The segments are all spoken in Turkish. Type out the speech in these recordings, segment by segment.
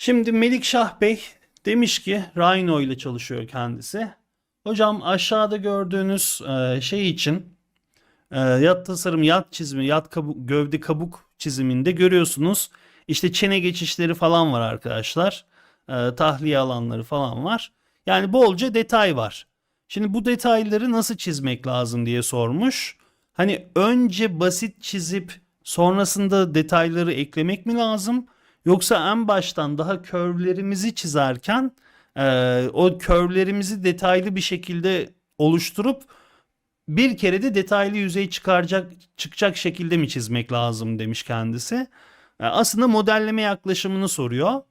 Şimdi Melik Şah Bey demiş ki Rhino ile çalışıyor kendisi. Hocam aşağıda gördüğünüz e, şey için e, yat tasarım, yat çizimi, yat kabuk, gövde kabuk çiziminde görüyorsunuz. İşte çene geçişleri falan var arkadaşlar. E, tahliye alanları falan var. Yani bolca detay var. Şimdi bu detayları nasıl çizmek lazım diye sormuş. Hani önce basit çizip sonrasında detayları eklemek mi lazım? Yoksa en baştan daha curve'lerimizi çizerken e, o curve'lerimizi detaylı bir şekilde oluşturup bir kere de detaylı yüzey çıkaracak çıkacak şekilde mi çizmek lazım demiş kendisi. E, aslında modelleme yaklaşımını soruyor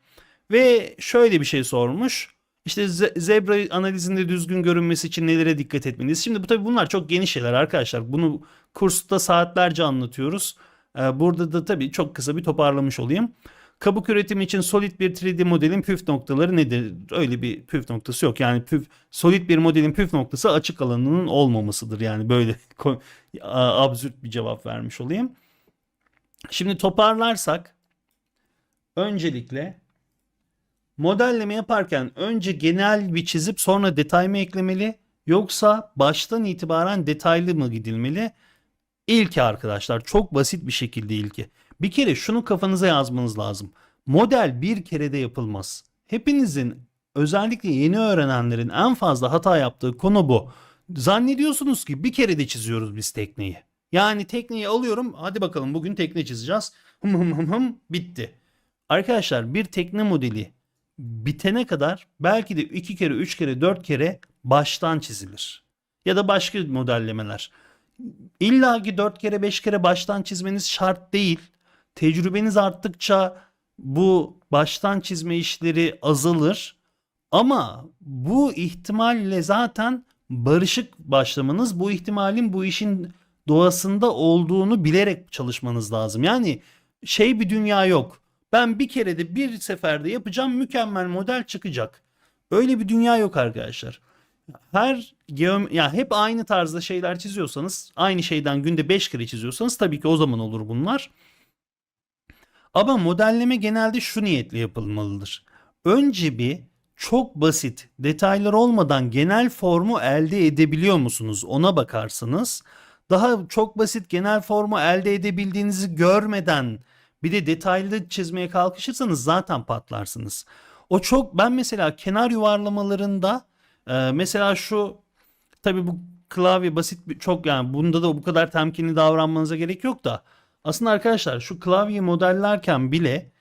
ve şöyle bir şey sormuş. İşte ze- zebra analizinde düzgün görünmesi için nelere dikkat etmeliyiz? Şimdi bu tabii bunlar çok geniş şeyler arkadaşlar. Bunu kursta saatlerce anlatıyoruz. E, burada da tabii çok kısa bir toparlamış olayım. Kabuk üretimi için solid bir 3D modelin püf noktaları nedir? Öyle bir püf noktası yok. Yani püf, solid bir modelin püf noktası açık alanının olmamasıdır. Yani böyle absürt bir cevap vermiş olayım. Şimdi toparlarsak öncelikle modelleme yaparken önce genel bir çizip sonra detay mı eklemeli yoksa baştan itibaren detaylı mı gidilmeli? İlki arkadaşlar çok basit bir şekilde ilki. Bir kere şunu kafanıza yazmanız lazım. Model bir kerede yapılmaz. Hepinizin özellikle yeni öğrenenlerin en fazla hata yaptığı konu bu. Zannediyorsunuz ki bir kerede çiziyoruz biz tekneyi. Yani tekneyi alıyorum hadi bakalım bugün tekne çizeceğiz. Hım hım hım hım bitti. Arkadaşlar bir tekne modeli bitene kadar belki de iki kere, üç kere, dört kere baştan çizilir. Ya da başka modellemeler. İlla ki 4 kere 5 kere baştan çizmeniz şart değil. Tecrübeniz arttıkça bu baştan çizme işleri azalır. Ama bu ihtimalle zaten barışık başlamanız bu ihtimalin bu işin doğasında olduğunu bilerek çalışmanız lazım. Yani şey bir dünya yok. Ben bir kerede bir seferde yapacağım mükemmel model çıkacak. Öyle bir dünya yok arkadaşlar her geom ya hep aynı tarzda şeyler çiziyorsanız, aynı şeyden günde 5 kere çiziyorsanız tabii ki o zaman olur bunlar. Ama modelleme genelde şu niyetle yapılmalıdır. Önce bir çok basit detaylar olmadan genel formu elde edebiliyor musunuz? Ona bakarsınız. Daha çok basit genel formu elde edebildiğinizi görmeden bir de detaylı çizmeye kalkışırsanız zaten patlarsınız. O çok ben mesela kenar yuvarlamalarında ee, mesela şu tabii bu klavye basit bir çok yani bunda da bu kadar temkinli davranmanıza gerek yok da aslında arkadaşlar şu klavyeyi modellerken bile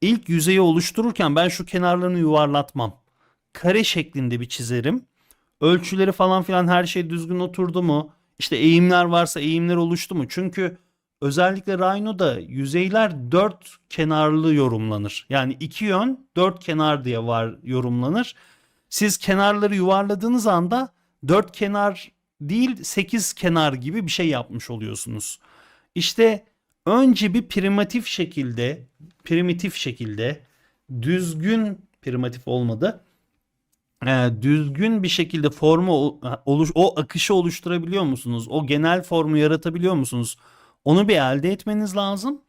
ilk yüzeyi oluştururken ben şu kenarlarını yuvarlatmam. Kare şeklinde bir çizerim. Ölçüleri falan filan her şey düzgün oturdu mu? İşte eğimler varsa eğimler oluştu mu? Çünkü özellikle Rhino'da yüzeyler dört kenarlı yorumlanır. Yani iki yön dört kenar diye var yorumlanır. Siz kenarları yuvarladığınız anda dört kenar değil sekiz kenar gibi bir şey yapmış oluyorsunuz. İşte önce bir primitif şekilde primitif şekilde düzgün primitif olmadı. Ee, düzgün bir şekilde formu oluş o akışı oluşturabiliyor musunuz? O genel formu yaratabiliyor musunuz? Onu bir elde etmeniz lazım.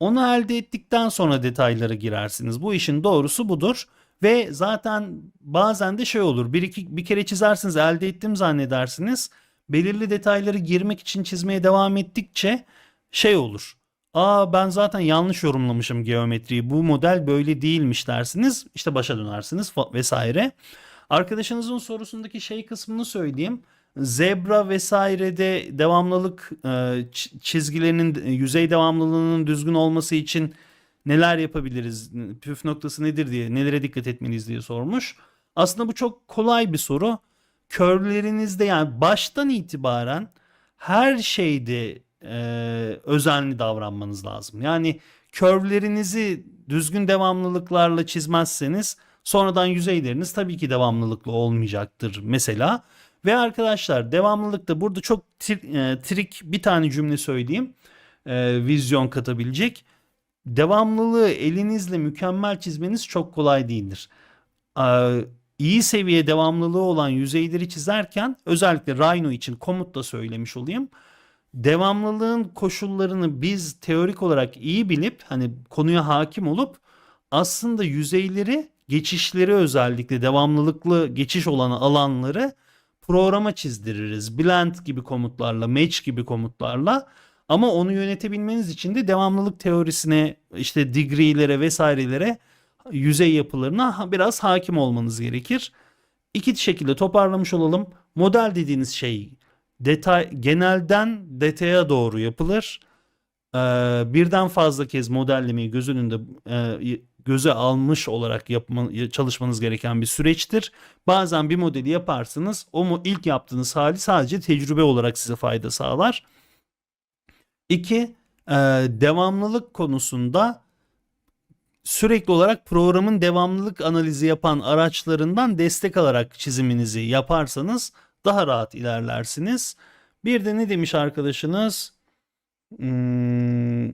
Onu elde ettikten sonra detaylara girersiniz. Bu işin doğrusu budur. Ve zaten bazen de şey olur. Bir iki bir kere çizersiniz, elde ettim zannedersiniz. Belirli detayları girmek için çizmeye devam ettikçe şey olur. Aa ben zaten yanlış yorumlamışım geometriyi. Bu model böyle değilmiş dersiniz. İşte başa dönersiniz vesaire. Arkadaşınızın sorusundaki şey kısmını söyleyeyim. Zebra vesairede devamlılık çizgilerinin yüzey devamlılığının düzgün olması için neler yapabiliriz, püf noktası nedir diye, nelere dikkat etmeliyiz diye sormuş. Aslında bu çok kolay bir soru. Körlerinizde yani baştan itibaren her şeyde e, özenli davranmanız lazım. Yani körlerinizi düzgün devamlılıklarla çizmezseniz sonradan yüzeyleriniz tabii ki devamlılıklı olmayacaktır mesela. Ve arkadaşlar devamlılıkta burada çok tri- e, trik bir tane cümle söyleyeyim. E, vizyon katabilecek devamlılığı elinizle mükemmel çizmeniz çok kolay değildir. Ee, iyi seviye devamlılığı olan yüzeyleri çizerken özellikle Rhino için komutla söylemiş olayım. Devamlılığın koşullarını biz teorik olarak iyi bilip hani konuya hakim olup aslında yüzeyleri, geçişleri özellikle devamlılıklı geçiş olan alanları programa çizdiririz. Blend gibi komutlarla, match gibi komutlarla. Ama onu yönetebilmeniz için de devamlılık teorisine, işte degree'lere vesairelere, yüzey yapılarına biraz hakim olmanız gerekir. İki şekilde toparlamış olalım. Model dediğiniz şey detay genelden detaya doğru yapılır. Ee, birden fazla kez modellemeyi göz önünde e, göze almış olarak yapma, çalışmanız gereken bir süreçtir. Bazen bir modeli yaparsınız. O mu ilk yaptığınız hali sadece tecrübe olarak size fayda sağlar. İki, e, devamlılık konusunda sürekli olarak programın devamlılık analizi yapan araçlarından destek alarak çiziminizi yaparsanız daha rahat ilerlersiniz. Bir de ne demiş arkadaşınız? Hmm,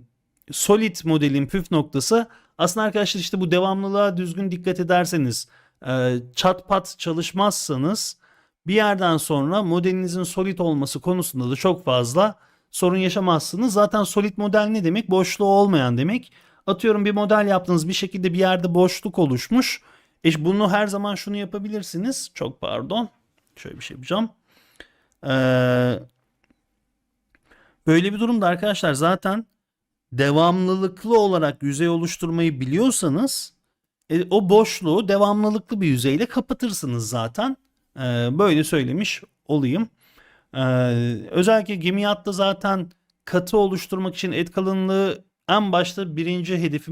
Solid modelin püf noktası aslında arkadaşlar işte bu devamlılığa düzgün dikkat ederseniz e, çat pat çalışmazsanız bir yerden sonra modelinizin solid olması konusunda da çok fazla sorun yaşamazsınız. Zaten solid model ne demek? Boşluğu olmayan demek. Atıyorum bir model yaptınız bir şekilde bir yerde boşluk oluşmuş. E bunu her zaman şunu yapabilirsiniz. Çok pardon. Şöyle bir şey yapacağım. Ee, böyle bir durumda arkadaşlar zaten devamlılıklı olarak yüzey oluşturmayı biliyorsanız e, o boşluğu devamlılıklı bir yüzeyle kapatırsınız zaten. Ee, böyle söylemiş olayım. Ee, özellikle gemiyatta zaten katı oluşturmak için et kalınlığı en başta birinci hedefimiz